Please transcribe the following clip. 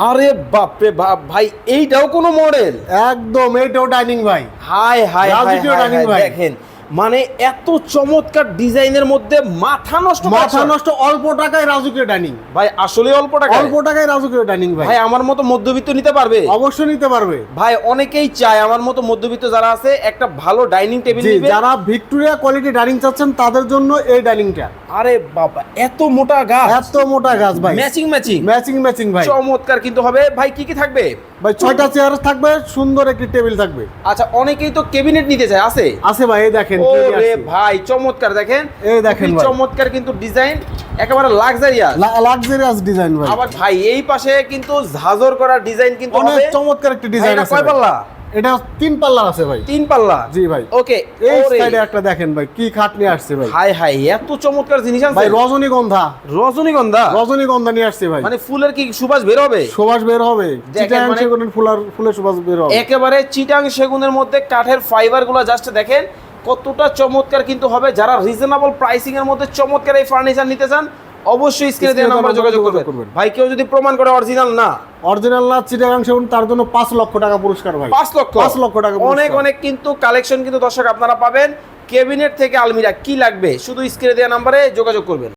আরে বাপরে বাপ ভাই এইটাও কোনো মডেল একদম এইটাও ডাইনিং ভাই হাই হাই হাই, ভাই। দেখেন মানে এত চমৎকার ডিজাইনের মধ্যে মাথা নষ্ট মাথা নষ্ট অল্প টাকায় রাজকীয় ডাইনিং ভাই আসলে অল্প টাকা অল্প টাকায় রাজকীয় ডাইনিং ভাই। ভাই আমার মতো মধ্যবিত্ত নিতে পারবে? অবশ্যই নিতে পারবে। ভাই অনেকেই চায় আমার মতো মধ্যবিত্ত যারা আছে একটা ভালো ডাইনিং টেবিল নিবে। যারা ভিক্টোরিয়া কোয়ালিটি ডাইনিং চাচ্ছেন তাদের জন্য এই ডাইনিংটা আরে বাবা এত মোটা গাছ। এত মোটা গাছ ভাই। ম্যাচিং ম্যাচিং ম্যাচিং ম্যাচিং ভাই। চমৎকার কিন্তু হবে। ভাই কি কি থাকবে? ভাই ছয়টা চেয়ার থাকবে সুন্দর একটি টেবিল থাকবে। আচ্ছা অনেকেই তো কেবিনেট নিতে চায় আছে? আছে ভাই এই দেখেন। নিয়ে ওরে ভাই চমৎকার দেখেন। এই দেখেন চমৎকার কিন্তু ডিজাইন একেবারে লাক্সারিয়াস লাক্সারিয়াস ডিজাইন ভাই। আবার ভাই এই পাশে কিন্তু ঝাজর করা ডিজাইন কিন্তু অনেক চমৎকার একটি ডিজাইন আছে কয় পাল্লা? এটা তিন পাল্লা আছে ভাই। তিন পাল্লা? জি ভাই। ওকে এই সাইডে একটা দেখেন ভাই কি খাট নিয়ে আসছে ভাই। হাই হাই এত চমৎকার জিনিস ভাই রজনীগন্ধা। রজনীগন্ধা? রজনীগন্ধা নিয়ে আসছে ভাই। মানে ফুলের কি সুবাস বের হবে? সুবাস বের হবে। দেখেন চিটাগাং মানে- সেগুনের ফুলার ফুলের সুবাস বের হবে। একেবারে চিটাং সেগুনের মধ্যে কাঠের ফাইবারগুলো জাস্ট দেখেন কতটা চমৎকার কিন্তু হবে? যারা রিজনেবল প্রাইসিং এর মধ্যে চমৎকার এই ফার্নিচার নিতে চান অবশ্যই স্ক্রিনে দেওয়া নাম্বার যোগাযোগ করবেন। ভাই কেউ যদি প্রমাণ করে অরিজিনাল না? অরিজিনাল না চিটাগাং সেগুন তার জন্য পাঁচ লক্ষ টাকা পুরস্কার ভাই। পাঁচ লক্ষ? পাঁচ লক্ষ টাকা অনেক অনেক কিন্তু কালেকশন কিন্তু দর্শক আপনারা পাবেন। কেবিনেট থেকে আলমিরা কি লাগবে? শুধু স্ক্রিনে দেওয়া নাম্বারে যোগাযোগ করবেন।